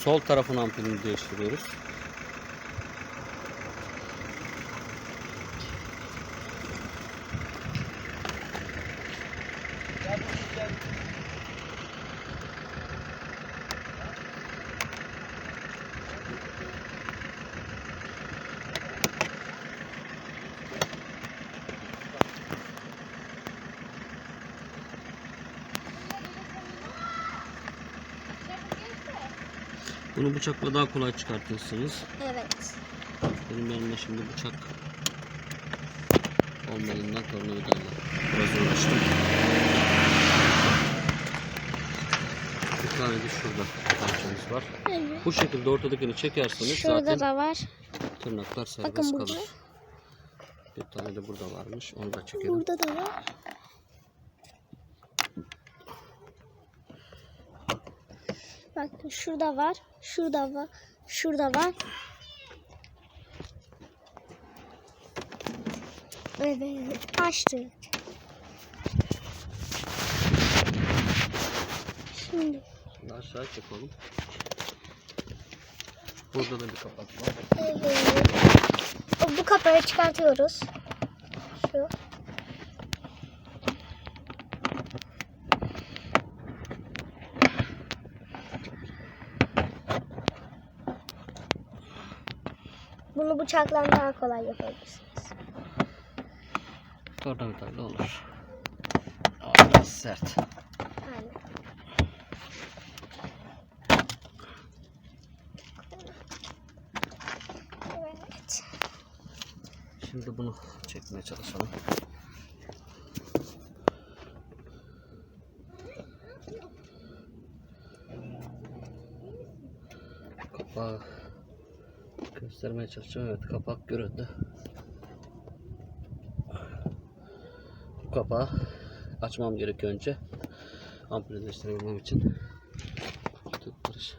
sol tarafın ampulünü değiştiriyoruz. Bunu bıçakla daha kolay çıkartırsınız. Evet. Benim elimde şimdi bıçak olmadığından tornavidayla biraz uğraştım. Bir tane de şurada parçamız var. Evet. Bu şekilde ortadakini çekerseniz Şurada zaten da var. tırnaklar serbest Bakın burada. kalır. Bir tane de burada varmış. Onu da çekelim. Burada da var. Bak şurada var. Şurada var. Şurada var. Evet. Açtık. Şimdi Şimdi aşağı çekelim. Burada da bir kapak var. evet. Bu kapağı çıkartıyoruz. Şu. Bunu bıçakla daha kolay yapabilirsiniz. Tornavidayla olur. Aa, Biraz sert. Aynen. Evet. Şimdi bunu çekmeye çalışalım. Kapağı göstermeye çalışacağım. Evet kapak göründü. Bu kapağı açmam gerekiyor önce. Ampulü değiştirebilmem için. Tutturuz.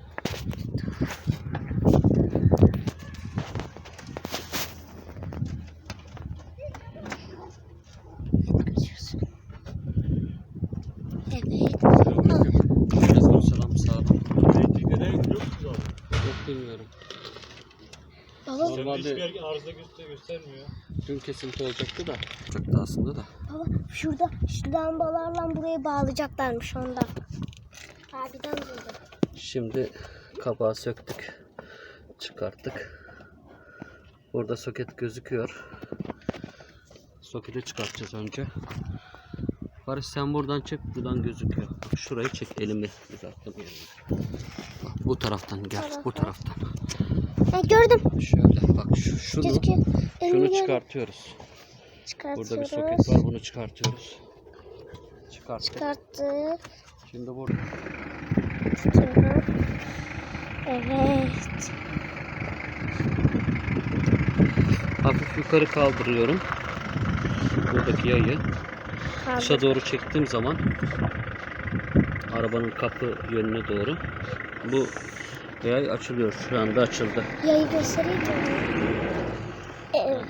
Evet. Selam sağ olun. Yok bilmiyorum. Baba, Normalde- Hiçbir yer arıza göster göstermiyor. Dün kesinti olacaktı da. Olacaktı aslında da. baba şurada şu lambalarla buraya bağlayacaklarmış ondan. Abiden duydum. Şimdi kapağı söktük. Çıkarttık. Burada soket gözüküyor. Soketi çıkartacağız önce. Barış sen buradan çek. Buradan gözüküyor. Bak şurayı çek. Elimi uzattım yerine. Bu taraftan gel. Bu taraftan. Ha, gördüm. Şöyle bak şu, şunu, Gözüküyor. Şunu gördüm. çıkartıyoruz. Burada bir soket var. Bunu çıkartıyoruz. Çıkarttık. Çıkarttık. Şimdi burada. Tutuyorum. Evet. Hafif yukarı kaldırıyorum. Buradaki yayı. Kaldı. Doğru çektiğim zaman arabanın kapı yönüne doğru bu yay açılıyor. Şu anda açıldı. Yayı göstereyim mi? Evet.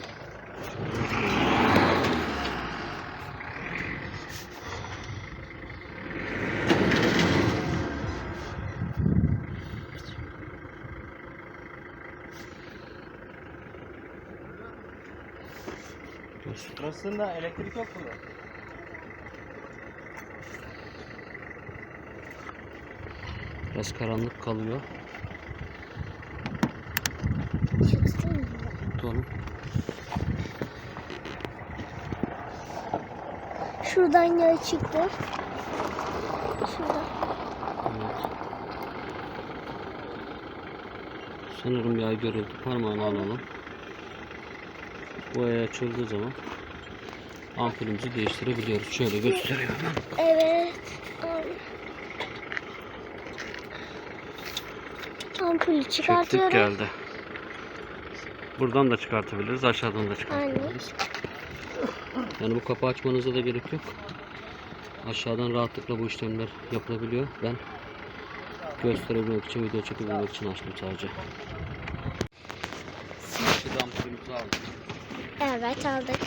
Burasında elektrik yok mu? Biraz karanlık kalıyor. Tutalım. Şuradan yay çıktı. Şuradan. Evet. Sanırım yay görüldü. Parmağını alalım. Bu yay açıldığı zaman ampulümüzü değiştirebiliyoruz. Şöyle gösteriyorum. Evet. Ampulü Çektik çıkartıyorum. geldi. Buradan da çıkartabiliriz. Aşağıdan da çıkartabiliriz. Yani bu kapağı açmanıza da gerek yok. Aşağıdan rahatlıkla bu işlemler yapılabiliyor. Ben gösterebilmek için, video çekebilmek için açtım sadece. Şimdi ampulümüzü aldık. Evet aldık.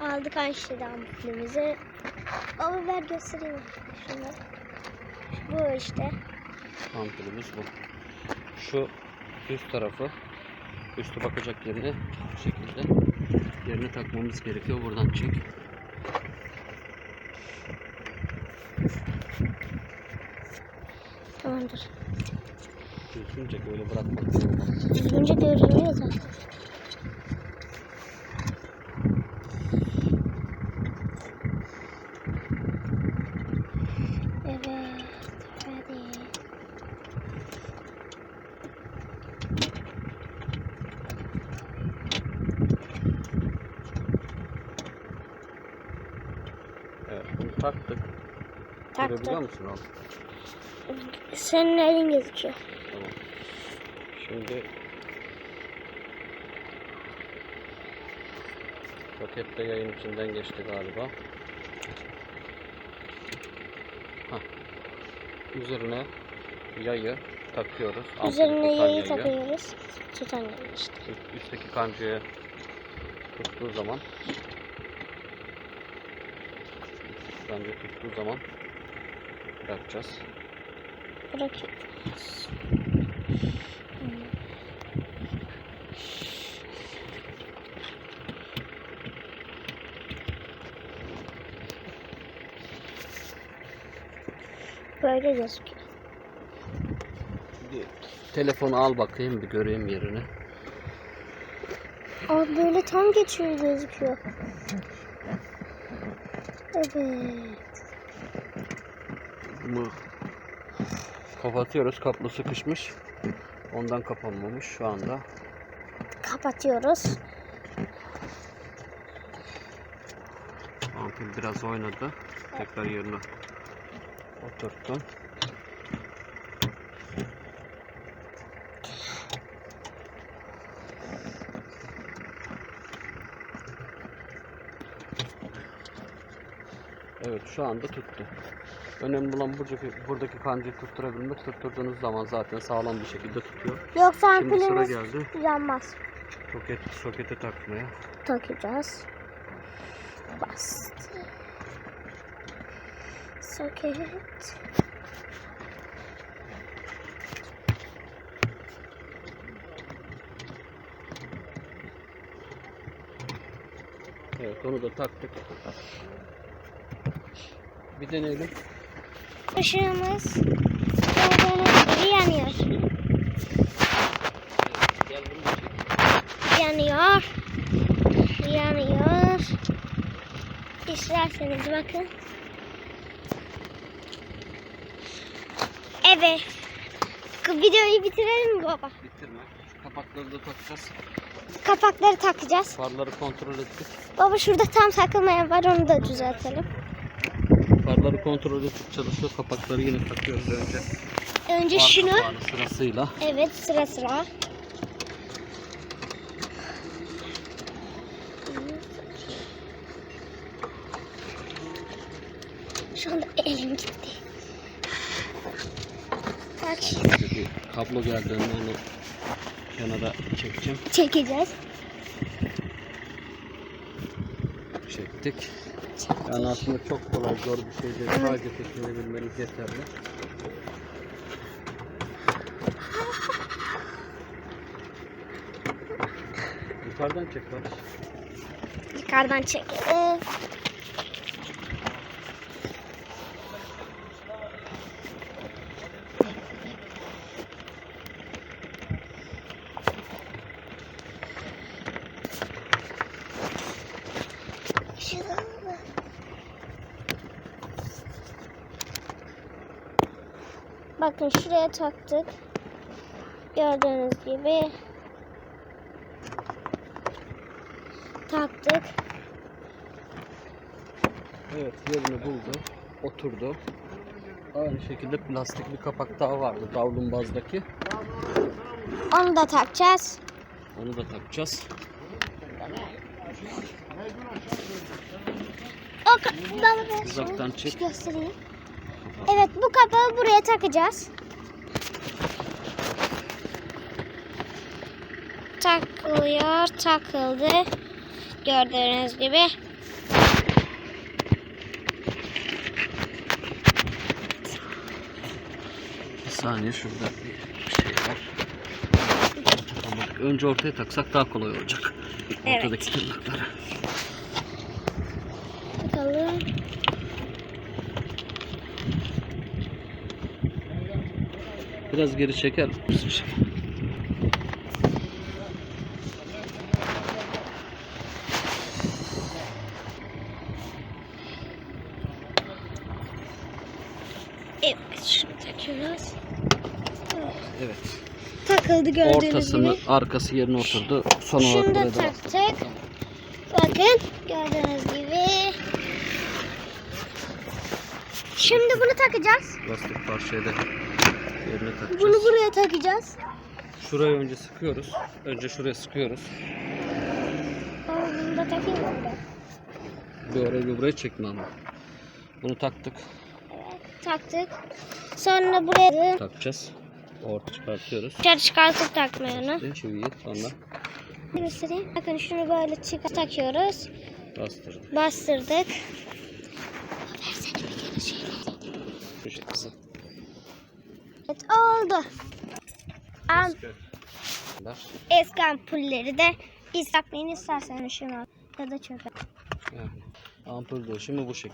Aldık Ayşe'de ampulümüzü. Ama ver göstereyim. Şunu. Bu işte. Ampulümüz bu. Şu üst tarafı üstü bakacak yerine bu şekilde yerine takmamız gerekiyor. Buradan çek. Tamamdır. Düzgünce böyle bırakmak. Düzgünce görünüyor zaten. Evet. Hadi. Bunu taktık. Görebiliyor musun abi? Senin elin gözüküyor. Tamam. Şimdi roket de yayın içinden geçti galiba. Hah. Üzerine yayı takıyoruz. Üzerine tutan yayı takıyoruz. Tutan yayı işte. Üst- Üstteki kancaya tuttuğu zaman kancaya tuttuğu zaman bırakacağız. Bırakayım. Böyle gözüküyor. Bir telefonu al bakayım bir göreyim yerini. Aa böyle tam geçiyor gözüküyor. Evet. Bunu kapatıyoruz. Kaplı sıkışmış. Ondan kapanmamış şu anda. Kapatıyoruz. Ampul biraz oynadı. Tekrar yerine oturttum. Evet şu anda tuttu. Önemli olan buradaki, buradaki kancayı tutturabilmek. Tutturduğunuz zaman zaten sağlam bir şekilde tutuyor. Yoksa Şimdi sıra ampulümüz geldi yanmaz. soket, sokete takmaya. Takacağız. Bastı. Soket. Evet onu da taktık. Bir deneyelim. Işığımız gördüğünüz gibi yanıyor. Gel bunu da çek. Yanıyor. Yanıyor. İsterseniz bakın. Evet. Videoyu bitirelim mi baba? Bitirme. Şu kapakları da takacağız. Kapakları takacağız. Farları kontrol ettik. Baba şurada tam takılmayan var onu da düzeltelim. Farları kontrol ettik çalışıyor. Kapakları yine takıyoruz önce. Önce Far şunu. kapağını sırasıyla. Evet sıra sıra. Şu anda elim gitti. Bak bir kablo geldiğinde onu kenara çekeceğim. çekeceğiz. Çektik. Yani aslında çok kolay zor bir şey değil. Sadece tekniğini bilmeniz yeterli. Yukarıdan çek Barış. Yukarıdan çekelim. Şurada. Bakın şuraya taktık. Gördüğünüz gibi taktık. Evet yerini buldu. Oturdu. Aynı şekilde plastik bir kapak daha vardı davlumbazdaki. Onu da takacağız. Onu da takacağız. O. Uzaktan çek. Göstereyim. Evet bu kapağı buraya takacağız. Takılıyor, takıldı. Gördüğünüz gibi. saniye şurada bir şey var. Takamadık. Önce ortaya taksak daha kolay olacak. Evet. Ortadaki tırnakları. Bakalım. Biraz geri çeker misin? Evet şunu takıyoruz. Evet. Takıldı gördüğünüz Ortasını, gibi. arkası yerine oturdu. Son olarak Şunu da buraya da bastım. taktık. Bakın gördüğünüz gibi. Şimdi bunu takacağız. Lastik parçayı da yerine takacağız. Bunu buraya takacağız. Şurayı önce sıkıyoruz. Önce şuraya sıkıyoruz. Ama bunu da takayım mı? Bir oraya bir buraya çekme ama. Bunu taktık. Taktık. Sonra buraya Takacağız. Orta çıkartıyoruz. dışarı çıkartıp takmayı onu. Çiviyi sonra Göstereyim. Bakın şunu böyle çıkar takıyoruz. bastırdık. Bastırdık. Bu şekilde. Evet oldu. Am eski ampulleri de biz takmayın isterseniz şunu ya da çöpe. Yani ampul değişimi bu şekilde.